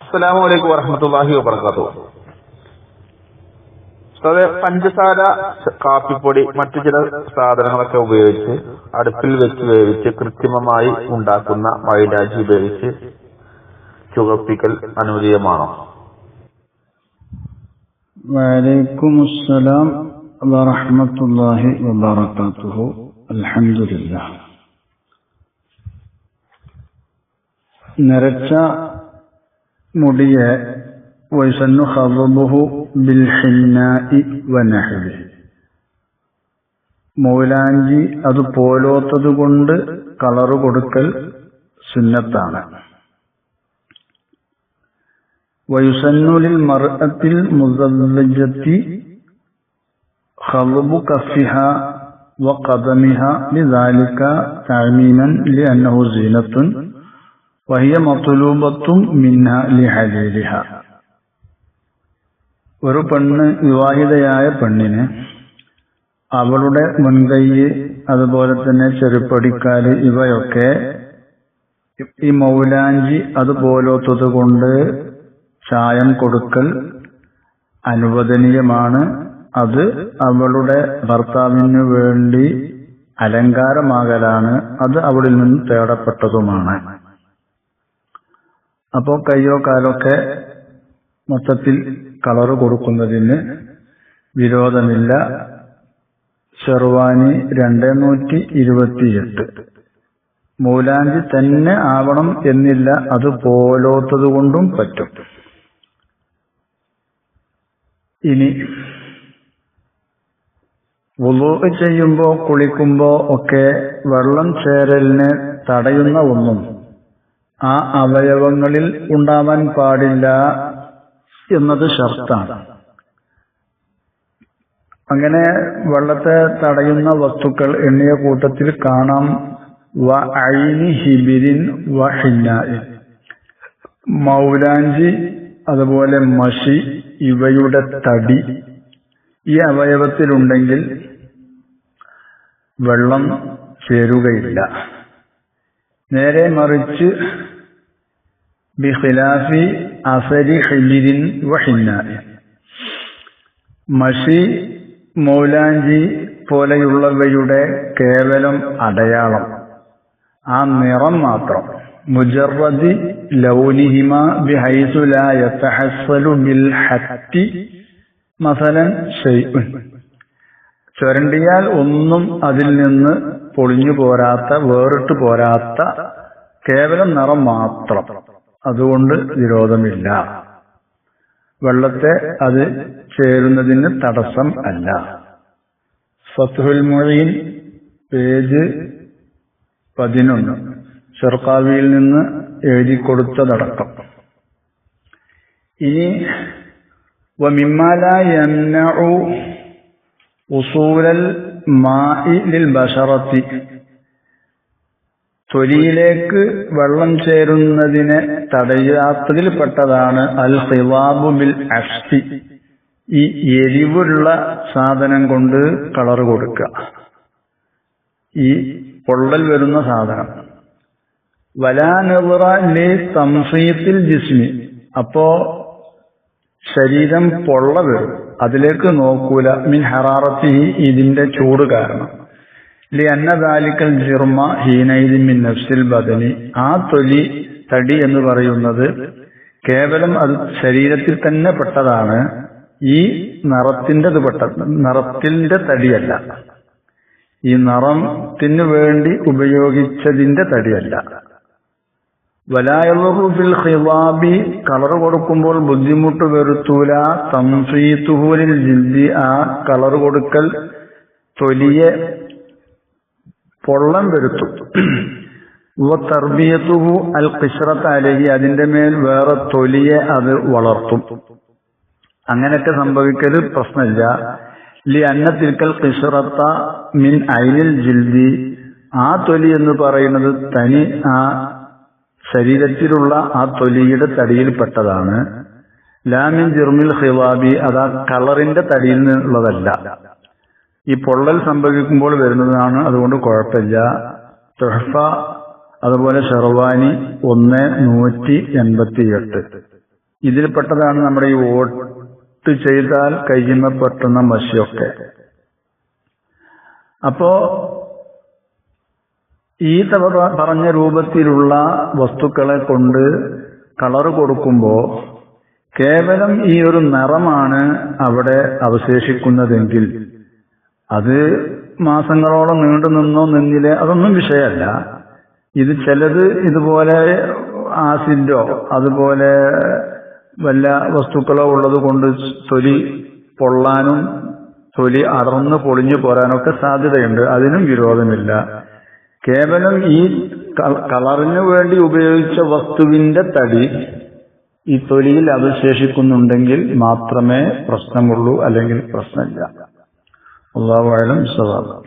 അസ്സലാമു അലൈക്കും വറഹമത്തല്ലാഹി വാത്തു പഞ്ചസാര കാപ്പിപ്പൊടി മറ്റു ചില സാധനങ്ങളൊക്കെ ഉപയോഗിച്ച് അടുപ്പിൽ വെച്ച് വേവിച്ച് കൃത്രിമമായി ഉണ്ടാക്കുന്ന മൈലാജി ഉപയോഗിച്ച് ചുവപ്പിക്കൽ അനുവദീയമാണോ? വലൈക്കും അസ്സലാം വറഹമത്തല്ലാഹി വാത്തു അൽഹംദുലില്ലാഹ്. നിരച്ച മുടിയ വൈസന്നു ഹവബുഹു ബിൽ ഹിന്നായി വനഹലി മൂലാഞ്ചി അത് പോലോത്തത് കൊണ്ട് കളറ് കൊടുക്കൽ സുന്നത്താണ്. വയുസന്നുലിൽ മറത്തിൽ മുസവ്വജത്തി ഹവബു കഫിഹ വ കഥമിഹ വഖദമിഹ താമീനൻ ലി അന്നഹു സീനത്തുൻ വഹിയ മത്തുലൂബത്തും മിന്ന ലിഹലിഹ ഒരു പെണ്ണ് വിവാഹിതയായ പെണ്ണിന് അവളുടെ മുൻകൈ അതുപോലെ തന്നെ ചെറുപ്പടിക്കാൽ ഇവയൊക്കെ ഈ മൗലാഞ്ചി അതുപോലൊത്തതുകൊണ്ട് ചായം കൊടുക്കൽ അനുവദനീയമാണ്. അത് അവളുടെ ഭർത്താവിന് വേണ്ടി അലങ്കാരമാകലാണ്. അത് അവളിൽ നിന്ന് തേടപ്പെട്ടതുമാണ്. അപ്പോ കയ്യോ കാലൊക്കെ മൊത്തത്തിൽ കളറ് കൊടുക്കുന്നതിന് വിരോധമില്ല. ഷെർവാനി രണ്ട് നൂറ്റി ഇരുപത്തിയെട്ട് മൂലാഞ്ചി തന്നെ ആവണം എന്നില്ല അത് പോലോത്തത് കൊണ്ടും പറ്റും. ഇനി വുളു ചെയ്യുമ്പോ കുളിക്കുമ്പോ ഒക്കെ വെള്ളം ചേരലിനെ തടയുന്ന ഒന്നും ആ അവയവങ്ങളിൽ ഉണ്ടാവാൻ പാടില്ല എന്നത് ഷർത്താണ്. അങ്ങനെ വെള്ളത്തെ തടയുന്ന വസ്തുക്കൾ എണ്ണിയ കൂട്ടത്തിൽ കാണാം. വ ഐനി ഹിബിരിൻ വ ഹിന്നായി മൗലാഞ്ചി അതുപോലെ മഷി ഇവയുടെ തടി. ഈ അവയവത്തിലുണ്ടെങ്കിൽ വെള്ളം ചേരുകയില്ല. നേരെ മറിച്ച് ബിഖിലാഫി അസരി ഹില്ലിരിൻ വഹിന്നായി മഷി മൗലാഞ്ചി പോലെയുള്ളവയുടെ കേവലം അടയാളം. ആ നിറം മാത്രം. മുജറദി ലൗനിഹിമ ബിഹൈസു ലാ യതഹസ്സലു ബിൽ ഹത്തി മസലൻ ഷെയ്ഉൻ ചുരണ്ടിയാൽ ഒന്നും അതിൽ നിന്ന് പൊളിഞ്ഞു പോരാത്ത വേറിട്ട് പോരാത്ത കേവലം നിറം മാത്രം. അതുകൊണ്ട് വിരോധമില്ല. വെള്ളത്തെ അത് ചേരുന്നതിന് തടസ്സം അല്ല. ഫത്തുൽ മൊഴിയിൽ പേജ് പതിനൊന്ന്. ചെറുക്കാവിയിൽ നിന്ന് എഴുതി കൊടുത്തതടക്കം. ഇനി വമിമ്മല ഉസൂലൽ മാഇ ലിൽ ബശറത്തി തൊലിയിലേക്ക് വെള്ളം ചേരുന്നതിനെ തടയാത്തതിൽപ്പെട്ടതാണ് അൽ ഹിവാബു ബിൽ അഷ്ടി. ഈ എരിവുള്ള സാധനം കൊണ്ട് കളർ കൊടുക്കുക ഈ പൊള്ളൽ വരുന്ന സാധനം. വലാനിറലി സംശയത്തിൽ ജിസ്മി. അപ്പോ ശരീരം പൊള്ള വരും. അതിലേക്ക് നോക്കൂല. മിൻ ഹറാറത്തി ഇതിന്റെ ചൂട് കാരണം. മിൻ നഫ്സിൽ ആ തൊലി തടി എന്ന് പറയുന്നത് കേവലം അത് ശരീരത്തിൽ തന്നെ പെട്ടതാണ്. ഈ നിറത്തിന്റെത് പെട്ട നിറത്തിന്റെ തടിയല്ല. ഈ നിറത്തിന് വേണ്ടി ഉപയോഗിച്ചതിന്റെ തടിയല്ല. വലായുൽ ഹിവാബി കളർ കൊടുക്കുമ്പോൾ ബുദ്ധിമുട്ട് വരുത്തൂല. തംസീത്തുഹൂലിൽ ജിൽദി. ആ കളർ കൊടുക്കൽ തൊലിയെ പൊള്ളം വരുത്തും. തർബിയത്തുഹു അൽ കിഷ്റത്ത് അലഹി അതിന്റെ മേൽ വേറെ തൊലിയെ അത് വളർത്തും. അങ്ങനെയൊക്കെ സംഭവിക്കൽ പ്രശ്നമില്ല. ലി അന്ന അന്നത്തിൽക്കൽ കിഷ്റത്ത മിൻ അയിനിൽ ജിൽദി ആ തൊലി എന്ന് പറയുന്നത് തനി ആ ശരീരത്തിലുള്ള ആ തൊലിയുടെ തടിയിൽപ്പെട്ടതാണ് ലാമിൻ ജിർമിൽ ഹിവാബി അത് കളറിന്റെ തടിയിൽ നിന്നുള്ളതല്ല. ഈ പൊള്ളൽ സംഭവിക്കുമ്പോൾ വരുന്നതാണ് അതുകൊണ്ട് കുഴപ്പമില്ല. തുഹഫ അതുപോലെ ഷെർവാനി ഒന്ന് നൂറ്റി എൺപത്തി എട്ട് ഇതിൽപ്പെട്ടതാണ് നമ്മുടെ ഈ വോട്ട് ചെയ്താൽ കയ്യുമ്മ പെട്ടുന്ന മഷിയൊക്കെ. അപ്പോ ഈ പറഞ്ഞ രൂപത്തിലുള്ള വസ്തുക്കളെ കൊണ്ട് കളർ കൊടുക്കുമ്പോൾ കേവലം ഈ ഒരു നിറമാണ് അവിടെ അവശേഷിക്കുന്നതെങ്കിൽ അത് മാസങ്ങളോളം നീണ്ടു നിന്നോ നിന്നില്ലേ അതൊന്നും വിഷയമല്ല. ഇത് ചിലത് ഇതുപോലെ ആസിഡോ അതുപോലെ വല്ല വസ്തുക്കളോ ഉള്ളത് കൊണ്ട് തൊലി പൊള്ളാനും തൊലി അടർന്ന് പൊളിഞ്ഞു പോരാനൊക്കെ സാധ്യതയുണ്ട്. അതിനും വിരോധമില്ല. കേവലം ഈ കളറിന് വേണ്ടി ഉപയോഗിച്ച വസ്തുവിന്റെ തടി ഈ തൊലിയിൽ അവശേഷിക്കുന്നുണ്ടെങ്കിൽ മാത്രമേ പ്രശ്നമുള്ളൂ അല്ലെങ്കിൽ പ്രശ്നമില്ല. അള്ളാഹു ആയാലും വിശ്വാസം